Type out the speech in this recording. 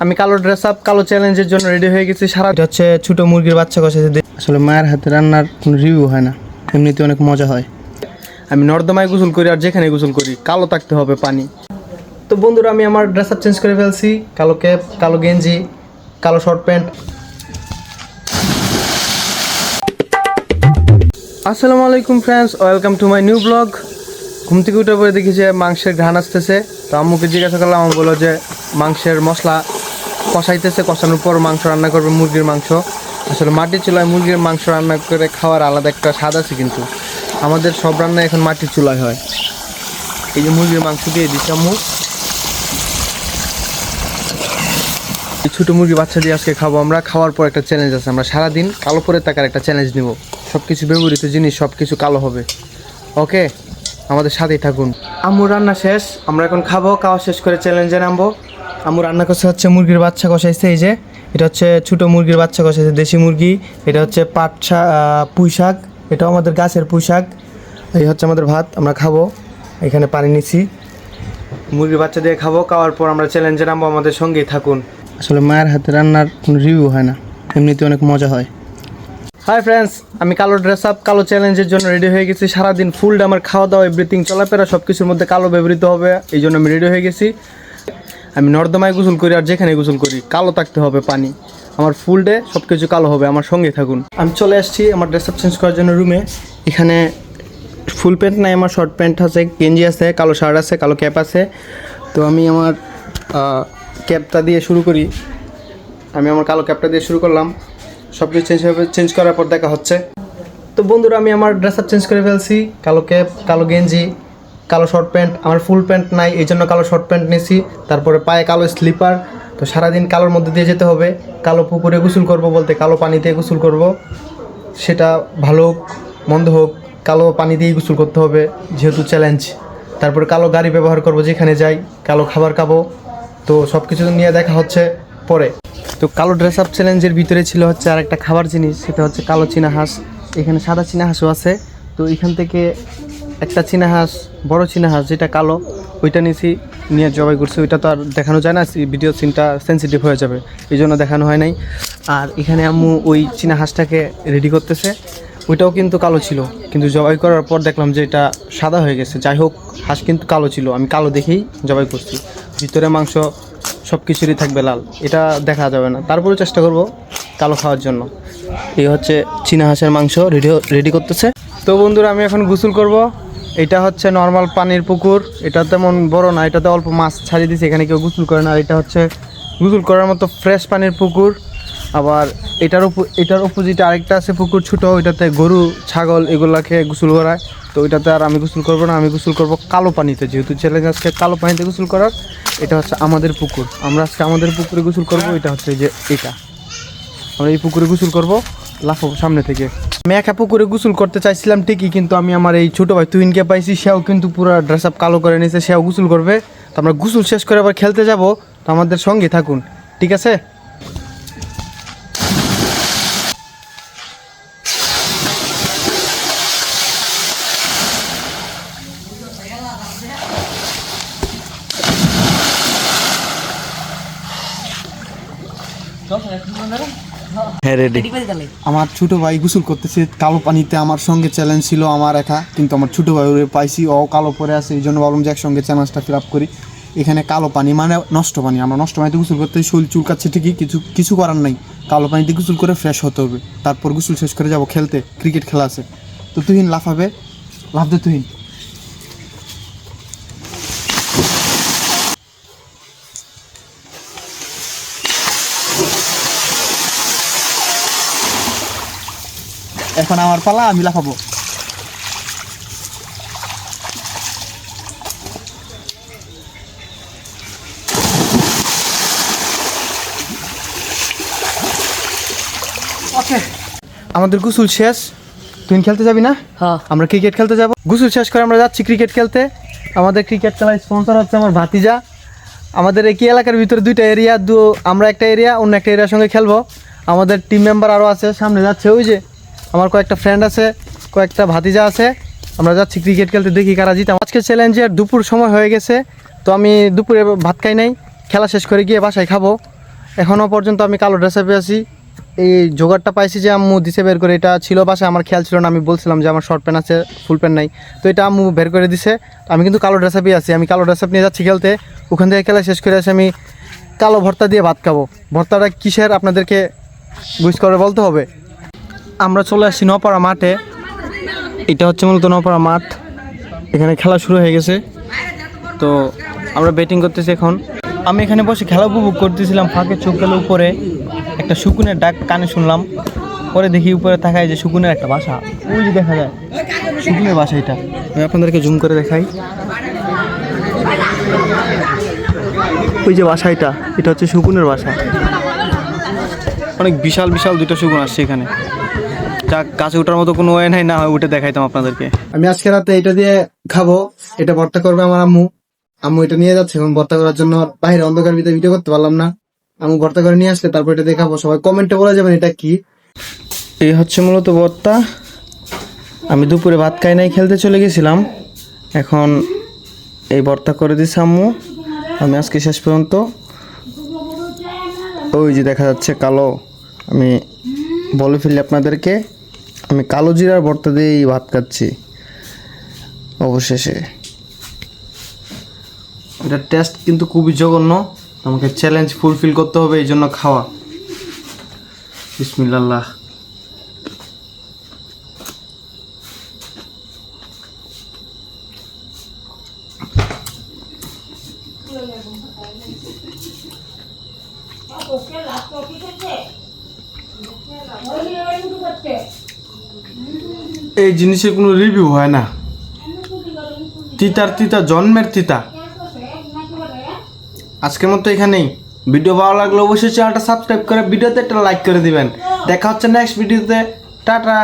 আমি কালো dress up কালো চ্যালেঞ্জের জন্য রেডি হয়ে গেছি। সারা হচ্ছে ছোটো মুরগির বাচ্চা দে- আসলে মায়ের হাতে রান্নার কোনো রিভিউ হয় না। এমনিতে অনেক মজা হয়। আমি নর্দমায় গোসল করি আর যেখানে গোসল করি, কালো থাকতে হবে পানি। তো বন্ধুরা, আমি আমার ড্রেস আপ চেঞ্জ করে ফেলছি। কালো ক্যাপ কালো গেঞ্জি, কালো শর্ট প্যান্ট আসসালামু আলাইকুম friends welcome to my new blog ঘুম থেকে উঠে পরে দেখি যে মাংসের ঘ্রাণ আসতেছে। তো আম্মুকে জিজ্ঞাসা করলাম আমি বলল যে মাংসের মশলা কষাইতেছে, কষানোর পর মাংস রান্না করবে, মুরগির মাংস। আসলে মাটির চুলায় মুরগির মাংস রান্না করে খাওয়ার আলাদা একটা স্বাদ আছে কিন্তু। আমাদের সব রান্না এখন মাটির চুলায় হয়। এই যে মুরগির মাংস দিয়ে দিচ্ছি আম্মু। এই ছোটো মুরগি বাচ্চা দিয়ে আজকে খাব আমরা। খাওয়ার পর একটা চ্যালেঞ্জ আছে, আমরা সারাদিন কালো পরে থাকার একটা চ্যালেঞ্জ নেব। সব কিছু ব্যবহৃত জিনিস সব কিছু কালো হবে। ওকে আমাদের সাথেই থাকুন। আম্মু, রান্না শেষ। আমরা এখন খাব, খাওয়া শেষ করে চ্যালেঞ্জে নামবো। আম্মু রান্না করছে হচ্ছে মুরগির বাচ্চা কষাইছে, এই যে। এটা হচ্ছে ছোটো মুরগির বাচ্চা কষাইছে, দেশি মুরগি। এটা হচ্ছে পাট শাক পুঁই শাক। এটাও আমাদের গাছের পুঁই শাক। এই হচ্ছে আমাদের ভাত, আমরা খাব। এখানে পানি নিছি। মুরগির বাচ্চা দিয়ে খাব, খাওয়ার পর আমরা চ্যালেঞ্জে নামবো আমাদের সঙ্গেই থাকুন। আসলে মায়ের হাতে রান্নার কোনো রিভিউ হয় না এমনিতে অনেক মজা হয়। হাই ফ্রেন্ডস আমি কালো ড্রেস আপ কালো চ্যালেঞ্জের জন্য রেডি হয়ে গেছি। সারাদিন ফুল আমার খাওয়া দাওয়া এভরিথিং চলাফেরা সব কিছুর মধ্যে কালো ব্যবহৃত হবে, এই জন্য আমি রেডি হয়ে গেছি। আমি নর্দমায় গোসল করি আর যেখানে গোসল করি, কালো থাকতে হবে পানি। আমার ফুল ডে সব কিছু কালো হবে, আমার সঙ্গে থাকুন। আমি চলে আসছি আমার ড্রেস আপ চেঞ্জ করার জন্য রুমে এখানে ফুল প্যান্ট নাই, আমার শর্ট প্যান্ট আছে, গেঞ্জি আছে, কালো শার্ট আছে, কালো ক্যাপ আছে। তো আমি আমার ক্যাপটা দিয়ে শুরু করি। আমি আমার কালো ক্যাপটা দিয়ে শুরু করলাম। সব কিছু চেঞ্জ হবে চেঞ্জ করার পর দেখা হচ্ছে। তো বন্ধুরা, আমি আমার ড্রেস আপ চেঞ্জ করে ফেলছি। কালো ক্যাপ কালো গেঞ্জি। কালো শর্ট প্যান্ট আমার ফুল প্যান্ট নাই, এই জন্য কালো শর্ট প্যান্ট নিয়েছি তারপরে পায়ে কালো স্লিপার তো সারাদিন কালোর মধ্যে দিয়ে যেতে হবে। কালো পুকুরে গোসল করব বলতে কালো পানি দিয়ে গোসল করব। সেটা ভালো হোক, মন্দ হোক, কালো পানি দিয়েই গোসল করতে হবে, যেহেতু চ্যালেঞ্জ তারপরে কালো গাড়ি ব্যবহার করব যেখানে যাই, কালো খাবার খাব। তো সব কিছু নিয়ে দেখা হচ্ছে পরে। তো কালো ড্রেস আপ চ্যালেঞ্জের ভিতরে ছিল হচ্ছে আর একটা খাবার জিনিস, সেটা হচ্ছে কালো চীনা হাঁস। এখানে সাদা চীনা হাঁসও আছে। তো এখান থেকে একটা চীনা হাঁস বড় চীনা হাঁস যেটা কালো, ওইটা নিয়েছি নিয়ে জবাই করছি। ওইটা তো আর দেখানো যায় না ভিডিও সিনটা সেন্সিটিভ হয়ে যাবে, এই জন্য দেখানো হয় নাই। আর এখানে আম্মু ওই চীনা হাঁসটাকে রেডি করতেছে। ওইটাও কিন্তু কালো ছিল, কিন্তু জবাই করার পর দেখলাম যে এটা সাদা হয়ে গেছে। যাই হোক, হাঁস কিন্তু কালো ছিল, আমি কালো দেখেই জবাই করছি। ভিতরে মাংস সব কিছুরই থাকবে লাল, এটা দেখা যাবে না। তারপরে চেষ্টা করব কালো খাওয়ার জন্য। এই হচ্ছে চীনা হাঁসের মাংস রেডি রেডি করতেছে। তো বন্ধুরা, আমি এখন গোসল করব। এটা হচ্ছে নর্মাল পানির পুকুর। এটা তেমন বড় না, এটাতে অল্প মাছ ছাড়িয়ে দিছে এখানে কেউ গোসল করে না। আর এটা হচ্ছে গোসল করার মতো ফ্রেশ পানির পুকুর। আবার এটার এটার অপোজিটে আরেকটা আছে পুকুর ছোটো, ওইটাতে গরু, ছাগল এগুলাকে গোসল করায়। তো ওইটাতে আর আমি গোসল করব না, আমি গোসল করব কালো পানিতে। যেহেতু চ্যালেঞ্জ আজকে কালো পানিতে গোসল করার, এটা হচ্ছে আমাদের পুকুর। আমরা আজকে আমাদের পুকুরে গোসল করব, এটা হচ্ছে যে এটা। আমরা এই পুকুরে গোসল করব, লাফাবো সামনে থেকে। আমি একা পুকুরে গোসল করতে চাইছিলাম ঠিকই, কিন্তু আমি আমার এই ছোটো ভাই তুইনকে পাইছি, সেও কিন্তু পুরো ড্রেস আপ কালো করে নিয়েছে সেও গোসল করবে। তো আমরা গোসল শেষ করে আবার খেলতে যাব, তো আমাদের সঙ্গে থাকুন, ঠিক আছে? হ্যাঁ রেডি আমার ছোট ভাই গোসল করতেছে কালো পানিতে। আমার সঙ্গে চ্যালেঞ্জ ছিল আমার একা কিন্তু আমার ছোট ভাই ওরে পাইছি ও কালো পরে আছে এই জন্য ভাবলাম যে একসঙ্গে চ্যালেঞ্জটা ফিল আপ করি। এখানে কালো পানি মানে নষ্ট পানি আমরা নষ্ট পানিতে গোসল করতে শরীর চুলকাচ্ছে ঠিকই কিছু কিছু করার নাই। কালো পানিতে গোসল করে ফ্রেশ হতে হবে। তারপর গোসল শেষ করে যাব খেলতে ক্রিকেট খেলা আছে। তো তুহিন লাফাবে লাফ দে তুহিন। এখন আমার পালা আমি লাফাবো। ওকে। আমাদের গোসল শেষ। তুই খেলতে যাবি না? হ্যাঁ আমরা ক্রিকেট খেলতে যাব। গোসল শেষ করে আমরা যাচ্ছি ক্রিকেট খেলতে। আমাদের ক্রিকেট খেলার স্পন্সর হচ্ছে আমার ভাতিজা। আমাদের একই এলাকার ভিতরে দুইটা এরিয়া দু আমরা একটা এরিয়া অন্য একটা এরিয়ার সঙ্গে খেলব। আমাদের টিম মেম্বার আরও আছে সামনে যাচ্ছে ওই যে আমার কয়েকটা ফ্রেন্ড আছে, কয়েকটা ভাতিজা আছে। আমরা যাচ্ছি ক্রিকেট খেলতে, দেখি কারা জিতে। আজকে চ্যালেঞ্জের দুপুর সময় হয়ে গেছে, তো আমি দুপুরে ভাত খাই নাই, খেলা শেষ করে গিয়ে বাসায় খাব। এখনও পর্যন্ত আমি কালো ড্রেসআপে আছি। এই জোগাড়টা পাইছি যে আম্মু দিছে বের করে, এটা ছিল বাসায়, আমার খেয়াল ছিল না, আমি বলছিলাম যে আমার শর্ট প্যান্ট আছে ফুল প্যান্ট নাই। তো এটা আম্মু বের করে দিছে, আমি কিন্তু কালো ড্রেসআপই আছি, আমি কালো ড্রেসআপ নিয়ে যাচ্ছি খেলতে। ওখান থেকে খেলা শেষ করে আসি আমি কালো ভর্তা দিয়ে ভাত খাব। ভর্তাটা কিসের, আপনাদেরকে বুঝ করে বলতে হবে? আমরা চলে আসছি নপাড়া মাঠে। এটা হচ্ছে মূলত নপাড়া মাঠ। এখানে খেলা শুরু হয়ে গেছে। তো আমরা ব্যাটিং করতেছি এখন। আমি এখানে বসে খেলা উপভোগ করতেছিলাম ফাঁকে চোখ গেল উপরে। একটা শুকুনের ডাক কানে শুনলাম। পরে দেখি উপরে তাকায় যে শুকুনের একটা বাসা। ওই যে দেখা যায়, শুকুনের বাসা এটা। আমি আপনাদেরকে জুম করে দেখাই। ওই যে বাসা এটা। এটা হচ্ছে শুকুনের বাসা। অনেক বিশাল বিশাল দুটো শুকুন আসছে এখানে। যা গাছে ওঠার মতো কোনো ওয়ে নাই না হয় উঠে দেখাইতাম আপনাদেরকে। আমি আজকে রাতে এটা দিয়ে খাব এটা ভর্তা করবে আমার আম্মু। আম্মু এটা নিয়ে যাচ্ছে এখন ভর্তা করার জন্য বাইরে অন্ধকার ভিতরে ভিডিও করতে পারলাম না। আম্মু ভর্তা করে নিয়ে আসলে তারপর এটা দেখাবো সবাই কমেন্টে বলে যাবেন এটা কি। এই হচ্ছে মূলত ভর্তা। আমি দুপুরে ভাত খাই নাই খেলতে চলে গেছিলাম। এখন এই ভর্তা করে দিছে আম্মু। আমি আজকে শেষ পর্যন্ত। ওই যে দেখা যাচ্ছে কালো। আমি বলে ফেলি আপনাদেরকে। আমি কালো জিরার ভর্তা দিয়েই ভাত খাচ্ছি। অবশেষে। এটার টেস্ট কিন্তু খুবই জঘন্য। আমাকে চ্যালেঞ্জ ফুলফিল করতে হবে, এই জন্য খাওয়া। বিসমিল্লাহ। এই জিনিসের কোনো রিভিউ হয় না। তিতার তিতা, জন্মের তিতা। আজকের মতো এখানেই। ভিডিও ভালো লাগলে অবশ্যই চ্যানেলটা সাবস্ক্রাইব করে, ভিডিওতে একটা লাইক করে দিবেন। দেখা হচ্ছে নেক্সট ভিডিওতে টাটা।